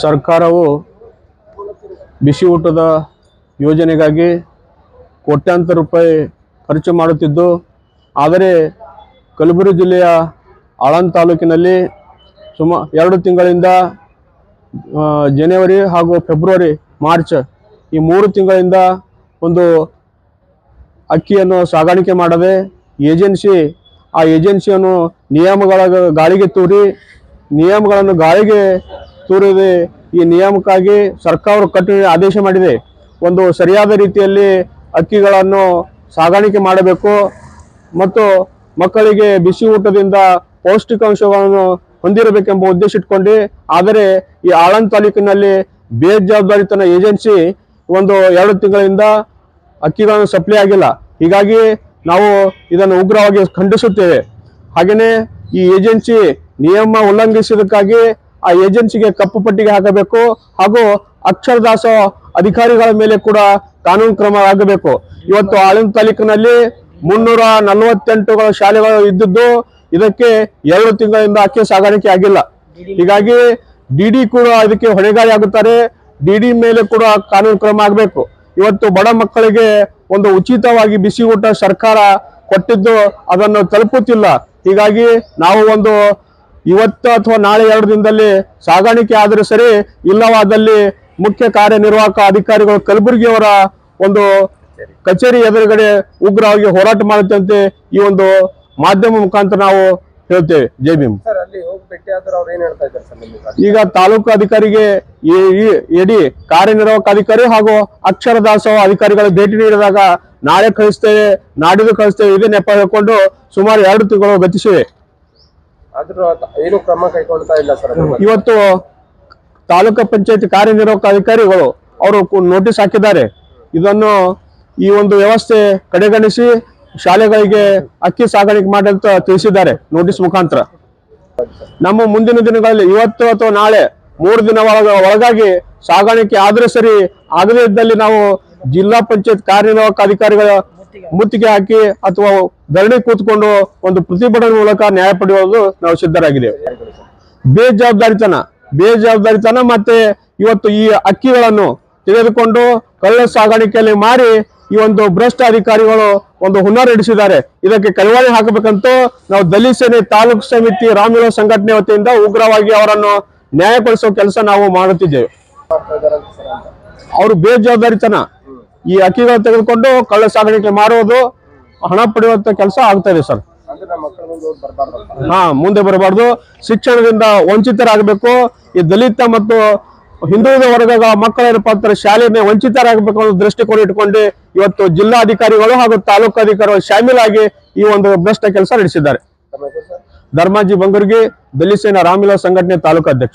ಸರ್ಕಾರವು ಬಿಸಿ ಊಟದ ಯೋಜನೆಗಾಗಿ ಕೋಟ್ಯಾಂತರ ರೂಪಾಯಿ ಖರ್ಚು ಮಾಡುತ್ತಿದ್ದು ಆದರೆ ಕಲಬುರಗಿ ಜಿಲ್ಲೆಯ ಆಳಂದ ತಾಲೂಕಿನಲ್ಲಿ ಸುಮ ಎರಡು ತಿಂಗಳಿಂದ ಜನವರಿ ಹಾಗೂ ಫೆಬ್ರವರಿ ಮಾರ್ಚ್ ಈ ಮೂರು ತಿಂಗಳಿಂದ ಒಂದು ಅಕ್ಕಿಯನ್ನು ಸಾಗಾಣಿಕೆ ಮಾಡದೆ ಏಜೆನ್ಸಿ ಆ ಏಜೆನ್ಸಿಯನ್ನು ನಿಯಮಗಳ ಗಾಳಿಗೆ ತೂರಿ ನಿಯಮಗಳನ್ನು ಗಾಳಿಗೆ ತೂರಿದೆ ಈ ನಿಯಮಕ್ಕಾಗಿ ಸರ್ಕಾರ ಕಠಿಣ ಆದೇಶ ಮಾಡಿದೆ. ಒಂದು ಸರಿಯಾದ ರೀತಿಯಲ್ಲಿ ಅಕ್ಕಿಗಳನ್ನು ಸಾಗಾಣಿಕೆ ಮಾಡಬೇಕು ಮತ್ತು ಮಕ್ಕಳಿಗೆ ಬಿಸಿ ಊಟದಿಂದ ಪೌಷ್ಟಿಕಾಂಶಗಳನ್ನು ಹೊಂದಿರಬೇಕೆಂಬ ಉದ್ದೇಶ ಇಟ್ಕೊಂಡು, ಆದರೆ ಈ ಆಳಂದ್ ತಾಲೂಕಿನಲ್ಲಿ ಬೇಜವಾಬ್ದಾರಿತನ ಏಜೆನ್ಸಿ ಒಂದು ಎರಡು ತಿಂಗಳಿಂದ ಅಕ್ಕಿಗಳನ್ನು ಸಪ್ಲೈ ಆಗಿಲ್ಲ. ಹೀಗಾಗಿ ನಾವು ಇದನ್ನು ಉಗ್ರವಾಗಿ ಖಂಡಿಸುತ್ತೇವೆ. ಹಾಗೆಯೇ ಈ ಏಜೆನ್ಸಿ ನಿಯಮ ಉಲ್ಲಂಘಿಸಿದಕ್ಕಾಗಿ ಆ ಏಜೆನ್ಸಿಗೆ ಕಪ್ಪು ಪಟ್ಟಿಗೆ ಹಾಕಬೇಕು ಹಾಗೂ ಅಕ್ಷರದಾಸ ಅಧಿಕಾರಿಗಳ ಮೇಲೆ ಕೂಡ ಕಾನೂನು ಕ್ರಮ ಆಗಬೇಕು ಇವತ್ತು ಆಳಂದ ತಾಲೂಕಿನಲ್ಲಿ ಮುನ್ನೂರ ನಲವತ್ತೆಂಟು ಶಾಲೆಗಳು ಇದ್ದದ್ದು ಇದಕ್ಕೆ ಎರಡು ತಿಂಗಳಿಂದ ಅಕ್ಕಿ ಸಾಗಾಣಿಕೆ ಆಗಿಲ್ಲ. ಹೀಗಾಗಿ ಡಿಡಿ ಕೂಡ ಇದಕ್ಕೆ ಹೊಣೆಗಾರಿ ಆಗುತ್ತಾರೆ. ಡಿಡಿ ಮೇಲೆ ಕೂಡ ಕಾನೂನು ಕ್ರಮ ಆಗಬೇಕು. ಇವತ್ತು ಬಡ ಮಕ್ಕಳಿಗೆ ಒಂದು ಉಚಿತವಾಗಿ ಬಿಸಿ ಊಟ ಸರ್ಕಾರ ಕೊಟ್ಟಿದ್ದು ಅದನ್ನು ತಲುಪುತ್ತಿಲ್ಲ. ಹೀಗಾಗಿ ನಾವು ಒಂದು ಇವತ್ತು ಅಥವಾ ನಾಳೆ ಎರಡು ದಿನದಲ್ಲಿ ಸಾಗಾಣಿಕೆ ಆದರೂ ಸರಿ ಇಲ್ಲವಾದಲ್ಲಿ ಮುಖ್ಯ ಕಾರ್ಯನಿರ್ವಾಹಕ ಅಧಿಕಾರಿಗಳು ಕಲಬುರಗಿಯವರ ಒಂದು ಕಚೇರಿ ಎದುರುಗಡೆ ಉಗ್ರವಾಗಿ ಹೋರಾಟ ಮಾಡುತ್ತಂತೆ ಈ ಒಂದು ಮಾಧ್ಯಮ ಮುಖಾಂತರ ನಾವು ಹೇಳ್ತೇವೆ. ಜೈ ಭೀಮ್. ಈಗ ತಾಲೂಕು ಅಧಿಕಾರಿಗೆ ಇಡೀ ಎಡಿ ಕಾರ್ಯನಿರ್ವಾಹಕ ಅಧಿಕಾರಿ ಹಾಗೂ ಅಕ್ಷರ ದಾಸೋಹ ಅಧಿಕಾರಿಗಳು ಭೇಟಿ ನೀಡಿದಾಗ ನಾಳೆ ಕಳಿಸ್ತೇವೆ ನಾಡಿದ್ದು ಕಳಿಸ್ತೇವೆ ಇದೇ ನೆಪ ಹೇಳ್ಕೊಂಡು ಸುಮಾರು ಎರಡು ತಿಂಗಳು ಗತಿಸಿವೆ. ಏನು ಕ್ರಮ ಕೈಗೊಳ್ತಾ ಇಲ್ಲ ಸರ್ ಇವತ್ತು ತಾಲೂಕು ಪಂಚಾಯತ್ ಕಾರ್ಯನಿರ್ವಾಹಕ ಅಧಿಕಾರಿಗಳು ಅವರು ನೋಟಿಸ್ ಹಾಕಿದ್ದಾರೆ. ಇದನ್ನು ಈ ಒಂದು ವ್ಯವಸ್ಥೆ ಕಡೆಗಣಿಸಿ ಶಾಲೆಗಳಿಗೆ ಅಕ್ಕಿ ಸಾಗಾಣಿಕೆ ಮಾಡಿ ಅಂತ ತಿಳಿಸಿದ್ದಾರೆ ನೋಟಿಸ್ ಮುಖಾಂತರ. ನಮ್ಮ ಮುಂದಿನ ದಿನಗಳಲ್ಲಿ ಇವತ್ತು ಅಥವಾ ನಾಳೆ ಮೂರು ದಿನ ಒಳಗಾಗಿ ಸಾಗಾಣಿಕೆ ಆದ್ರೆ ಸರಿ ಆಗದೇ ಇದ್ದಲ್ಲಿ ನಾವು ಜಿಲ್ಲಾ ಪಂಚಾಯತ್ ಕಾರ್ಯನಿರ್ವಾಹಕ ಅಧಿಕಾರಿಗಳ ಮುತ್ತಿಗೆ. ಹಾಕಿ ಅಥವಾ ಧರಣಿ ಕೂತ್ಕೊಂಡು ಒಂದು ಪ್ರತಿಭಟನೆ ಮೂಲಕ ನ್ಯಾಯ ಪಡೆಯುವುದು ನಾವು ಸಿದ್ಧರಾಗಿದ್ದೇವೆ. ಬೇಜವಾಬ್ದಾರಿತನ ಬೇಜವಾಬ್ದಾರಿತನ ಮತ್ತೆ ಇವತ್ತು ಈ ಅಕ್ಕಿಗಳನ್ನು ತೆಗೆದುಕೊಂಡು ಕಳ್ಳ ಸಾಗಾಣಿಕೆಯಲ್ಲಿ ಮಾರಿ ಈ ಒಂದು ಭ್ರಷ್ಟ ಅಧಿಕಾರಿಗಳು ಒಂದು ಹುನ್ನಾರ ಹಿಡಿಸಿದ್ದಾರೆ. ಇದಕ್ಕೆ ಕೈವಾಳಿ ಹಾಕಬೇಕಂತ ನಾವು ದಲಿತ ಸೇನೆ ತಾಲೂಕು ಸಮಿತಿ ರಾಮವಿಲಾಸ ಸಂಘಟನೆ ವತಿಯಿಂದ ಉಗ್ರವಾಗಿ ಅವರನ್ನು ನ್ಯಾಯಗೊಳಿಸುವ ಕೆಲಸ ನಾವು ಮಾಡುತ್ತಿದ್ದೇವೆ. ಅವರು ಬೇಜವಾಬ್ದಾರಿತನ ಈ ಅಕ್ಕಿಗಳು ತೆಗೆದುಕೊಂಡು ಕಳ್ಳ ಸಾಗಾಣಿಕೆ ಮಾಡುವುದು ಹಣ ಪಡೆಯುವಂತ ಕೆಲಸ ಆಗ್ತಾ ಇದೆ ಸರ್. ಹಾ ಮುಂದೆ ಬರಬಾರ್ದು. ಶಿಕ್ಷಣದಿಂದ ವಂಚಿತರಾಗಬೇಕು. ಈ ದಲಿತ ಮತ್ತು ಹಿಂದುಳಿದ ವರ್ಗಗಳ ಮಕ್ಕಳೇನಪ್ಪ ಅಂತಾರೆ ಶಾಲೆಯನ್ನೇ ವಂಚಿತರಾಗಬೇಕು ಅನ್ನೋ ದೃಷ್ಟಿಕೋನ ಇಟ್ಕೊಂಡು ಇವತ್ತು ಜಿಲ್ಲಾಧಿಕಾರಿಗಳು ಹಾಗೂ ತಾಲೂಕಾಧಿಕಾರಿಗಳು ಶಾಮೀಲಾಗಿ ಈ ಒಂದು ಭ್ರಷ್ಟ ಕೆಲಸ ನಡೆಸಿದ್ದಾರೆ. ಧರ್ಮಾಜಿ ಬಂಗರ್ಗಿ ದಲಿತ ಸೇನಾ ರಾಮವಿಲಾಸ್ ಸಂಘಟನೆ ತಾಲೂಕು ಅಧ್ಯಕ್ಷ.